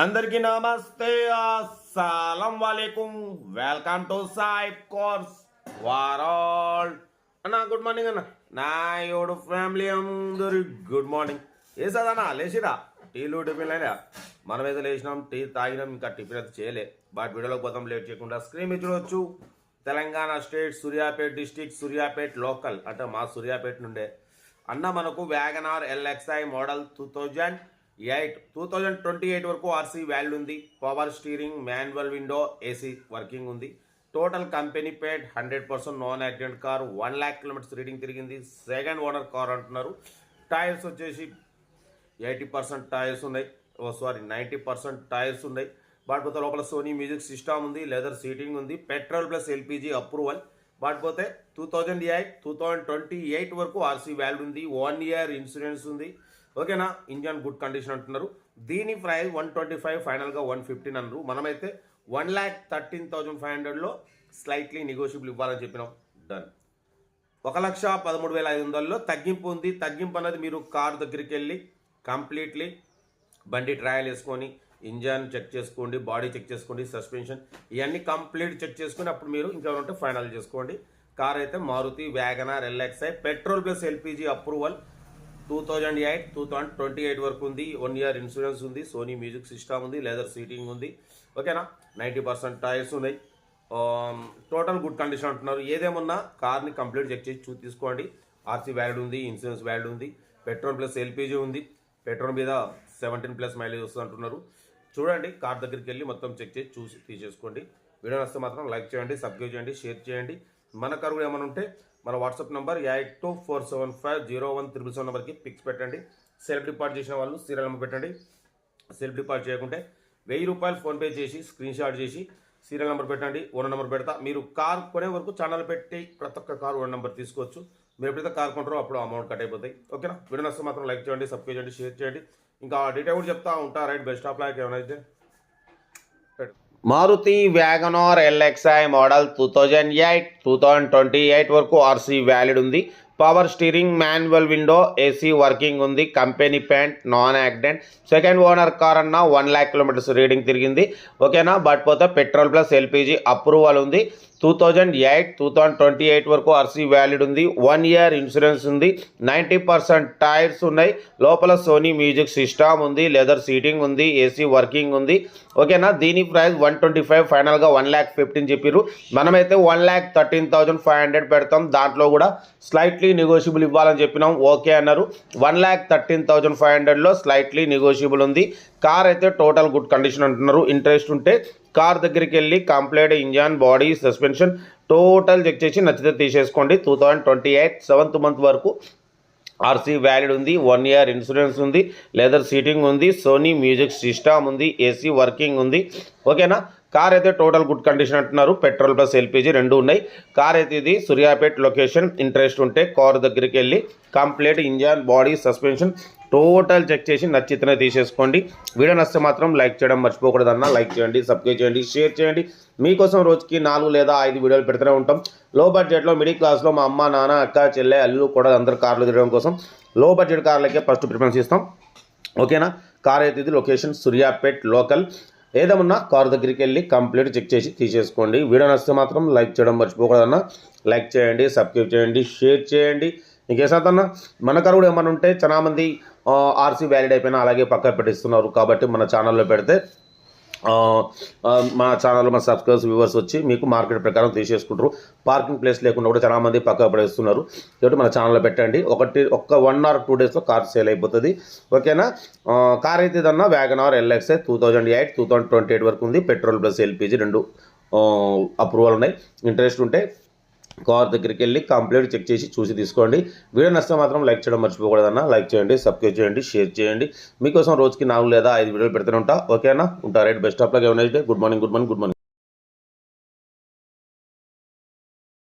అందరికీ నమస్తే అస్సలం వాలేకుం. వెల్కమ్ టు సాయిబ్ కోర్స్ వారాల్. అన్న గుడ్ మార్నింగ్ అన్న. నా యోడు ఫ్యామిలీ అందరి గుడ్ మార్నింగ్. ఏ లేచిరా? టీలు టిఫిన్ అయినా మనం అయితే లేచినాం టీ తాగినాం ఇంకా టిఫిన్ అయితే చేయలే. బట్ వీడియోలోకి పోతాం లేట్ చేయకుండా స్క్రీన్ మీద చూడవచ్చు Telangana state Suryapet district Suryapet local. అంటే మా సూర్యాపేట నుండే. అన్న మనకు WagonR LXI model two thousand eight two thousand twenty eight వరకు ఆర్సీ వాల్యూ ఉంది. Power steering manual window AC working ఉంది. Total company paid hundred percent non accident car one lakh kilometres reading తిరిగింది. Second owner car అంటున్నారు. Tyres వచ్చేసి eighty percent tyres ఉన్నాయి. Oh sorry ninety percent tyres ఉన్నాయి. వాటిపోతే లోపల Sony music system ఉంది leather seating ఉంది petrol plus LPG approval. వాటిపోతే two thousand eight two thousand twenty eight వరకు ఆర్సీ వ్యాల్యూ ఉంది. వన్ ఇయర్ ఇన్సూరెన్స్ ఉంది. ఓకేనా? ఇంజన్ గుడ్ కండిషన్ అంటున్నారు. దీని ప్రైస్ వన్ ట్వంటీ ఫైవ్ ఫైనల్గా వన్ ఫిఫ్టీన్ అన్నారు. మనమైతే one lakh thirteen thousand five హండ్రెడ్లో స్లైట్లీ నెగోషియబుల్ ఇవ్వాలని చెప్పినాం. డన్ ఒక లక్ష పదమూడు వేల ఐదు వందల్లో తగ్గింపు ఉంది. తగ్గింపు అన్నది మీరు కార్ దగ్గరికి వెళ్ళి కంప్లీట్లీ బండి ట్రయల్ వేసుకొని ఇంజన్ చెక్ చేసుకోండి బాడీ చెక్ చేసుకోండి సస్పెన్షన్ ఇవన్నీ కంప్లీట్ చెక్ చేసుకొని అప్పుడు మీరు ఇంకేమైనా ఉంటే ఫైనల్ చేసుకోండి. కార్ అయితే Maruti WagonR LXI petrol plus LPG approval two thousand eight two thousand twenty eight వరకు ఉంది. వన్ ఇయర్ ఇన్సూరెన్స్ ఉంది. సోనీ మ్యూజిక్ సిస్టమ్ ఉంది. లెదర్ సీటింగ్ ఉంది. ఓకేనా నైంటీ పర్సెంట్ టైర్స్ ఉన్నాయి. టోటల్ గుడ్ కండిషన్ అంటున్నారు. ఏదేమన్నా కార్ని కంప్లీట్ చెక్ చేసి చూ తీసుకోండి. ఆర్సీ వ్యాలిడ్ ఉంది ఇన్సూరెన్స్ వ్యాలిడ్ ఉంది. పెట్రోల్ ప్లస్ ఎల్పిజి ఉంది. పెట్రోల్ మీద సెవెంటీన్ ప్లస్ మైలేజ్ వస్తుంది అంటున్నారు. చూడండి కార్ దగ్గరికి వెళ్ళి మొత్తం చెక్ చేసి చూసి తీసేసుకోండి. వీడియో వస్తే మాత్రం లైక్ చేయండి సబ్స్క్రైబ్ చేయండి షేర్ చేయండి. మన కారు కూడా ఏమైనా ఉంటే మన WhatsApp number eight two four seven five zero one triple seven నెంబర్కి పిక్స్ పెట్టండి. సెల్ఫ్ డిపాజిట్ చేసిన వాళ్ళు సీరియల్ నెంబర్ పెట్టండి. సెల్ఫ్ డిపాజిట్ చేయకుంటే వెయ్యి రూపాయలు ఫోన్పే చేసి స్క్రీన్ షాట్ చేసి సీరియల్ నెంబర్ పెట్టండి ఓనర్ నెంబర్ పెడతా. మీరు కార్ కొనే వరకు ఛానల్ పెట్టి ప్రతి ఒక్క కార్ ఓనర్ నెంబర్ తీసుకోవచ్చు. మీరు ఎప్పుడైతే కార్ కొంటారో అప్పుడు అమౌంట్ కట్ అయిపోతాయి. ఓకేనా? వీడియో నష్టం మాత్రం లైక్ చేయండి సబ్స్క్రైబ్ చేయండి షేర్ చేయండి. ఇంకా డీటెయిల్ కూడా చెప్తా ఉంటా. Right best of luck. ఏమైనా అయితే Maruti WagonR LXI model two thousand eight two thousand twenty eight వరకు ఆర్సీ వ్యాలిడ్ ఉంది. Power steering manual window AC working ఉంది. Company paint non accident second owner car అన్న one lakh kilometres reading తిరిగింది. ఓకేనా but పోతే petrol plus LPG approval ఉంది. Two thousand eight two thousand twenty eight వరకు RC valid ఉంది. One year insurance ఉంది. Ninety percent tyres ఉన్నాయి. లోపల సోనీ మ్యూజిక్ సిస్టమ్ ఉంది. లెదర్ సీటింగ్ ఉంది. ఏసీ వర్కింగ్ ఉంది. ఓకేనా దీని ప్రైస్ వన్ ట్వంటీ ఫైవ్ ఫైనల్గా వన్ ల్యాక్ ఫిఫ్టీన్ చెప్పారు మనమైతే one lakh thirteen thousand five hundred పెడతాం. దాంట్లో కూడా స్లైట్లీ నెగోషియబుల్ ఇవ్వాలని చెప్పినాం. ఓకే అన్నారు. One lakh thirteen thousand five హండ్రెడ్లో స్లైట్లీ నెగోషియబుల్ ఉంది. కార్ అయితే టోటల్ గుడ్ కండిషన్ అంటున్నారు. ఇంట్రెస్ట్ ఉంటే కార్ దగ్గరికి వెళ్ళి complete engine body suspension total check చేసి నచ్చితే తీసేసుకోండి. Two thousand twenty eight seventh month వరకు ఆర్సీ వ్యాలిడ్ ఉంది వన్ ఇయర్ ఇన్సూరెన్స్ ఉంది లెదర్ సీటింగ్ ఉంది సోనీ మ్యూజిక్ సిస్టమ్ ఉంది ఏసీ వర్కింగ్ ఉంది. ఓకేనా? కార్ అయితే టోటల్ గుడ్ కండిషన్ అంటున్నారు. పెట్రోల్ ప్లస్ ఎల్పిజి రెండు ఉన్నాయి. కార్ అయితే ఇది సూర్యాపేట్ లొకేషన్. ఇంట్రెస్ట్ ఉంటే కార్ దగ్గరికి వెళ్ళి complete engine body suspension total check చేసి నచ్చితేనే తీసేసుకోండి. వీడియో నచ్చితే మాత్రం లైక్ చేయడం మర్చిపోకూడదన్నా. లైక్ చేయండి సబ్స్క్రైబ్ చేయండి షేర్ చేయండి. మీకోసం రోజుకి నాలుగు లేదా ఐదు వీడియోలు పెడుతూనే ఉంటాం. లో బడ్జెట్లో మిడిల్ క్లాస్లో మా అమ్మ నాన్న అక్క చెల్లె అల్లు కూడా అందరు కార్లు తిరగడం కోసం లో బడ్జెట్ కార్లకే ఫస్ట్ ప్రిఫరెన్స్ ఇస్తాం. ఓకేనా? కార్ అయితే ఇది లొకేషన్ సూర్యాపేట్ లోకల్. ఏదేమన్నా కార్ దగ్గరికి వెళ్ళి కంప్లీట్ చెక్ చేసి తీసేసుకోండి. వీడియో నచ్చితే మాత్రం లైక్ చేయడం మర్చిపోకూడదన్న. లైక్ చేయండి సబ్స్క్రైబ్ చేయండి షేర్ చేయండి. ఇంకేసాదన్న మన కారు కూడా ఏమైనా ఉంటే చాలామంది ఆర్సీ వ్యాలిడ్ అయిపోయినా అలాగే పక్క పెట్టిస్తున్నారు కాబట్టి మన ఛానల్లో పెడితే మా ఛానల్లో మన సబ్స్క్రైబర్స్ వ్యూవర్స్ వచ్చి మీకు మార్కెట్ ప్రకారం తీసేసుకుంటారు. పార్కింగ్ ప్లేస్ లేకుండా కూడా చాలామంది పక్క పడేస్తున్నారు. కాబట్టి మన ఛానల్లో పెట్టండి. ఒకటి ఒక్క వన్ ఆర్ టూ డేస్లో కార్ సేల్ అయిపోతుంది. ఓకేనా కార్ అయితే ఇదన్నా wagon R LXI two thousand eight two thousand twenty eight వరకు ఉంది. పెట్రోల్ ప్లస్ ఎల్పిజి రెండు అప్రూవల్ ఉన్నాయి. ఇంట్రెస్ట్ ఉంటే కార్ దగ్గరికి వెళ్ళి కంప్లీట్ చెక్ చేసి చూసి తీసుకోండి. వీడియో నచ్చితే మాత్రం లైక్ చేయడం మర్చిపోకూడదన్నా. లైక్ చేయండి సబ్స్క్రైబ్ చేయండి షేర్ చేయండి. మీకోసం రోజుకి నాలుగు లేదా ఐదు వీడియోలు పెడుతూనే ఉంటా. ఓకేనా? ఉంటా రైట్. బెస్ట్ ఆఫ్ లాగా ఏమైనా good morning good morning good morning.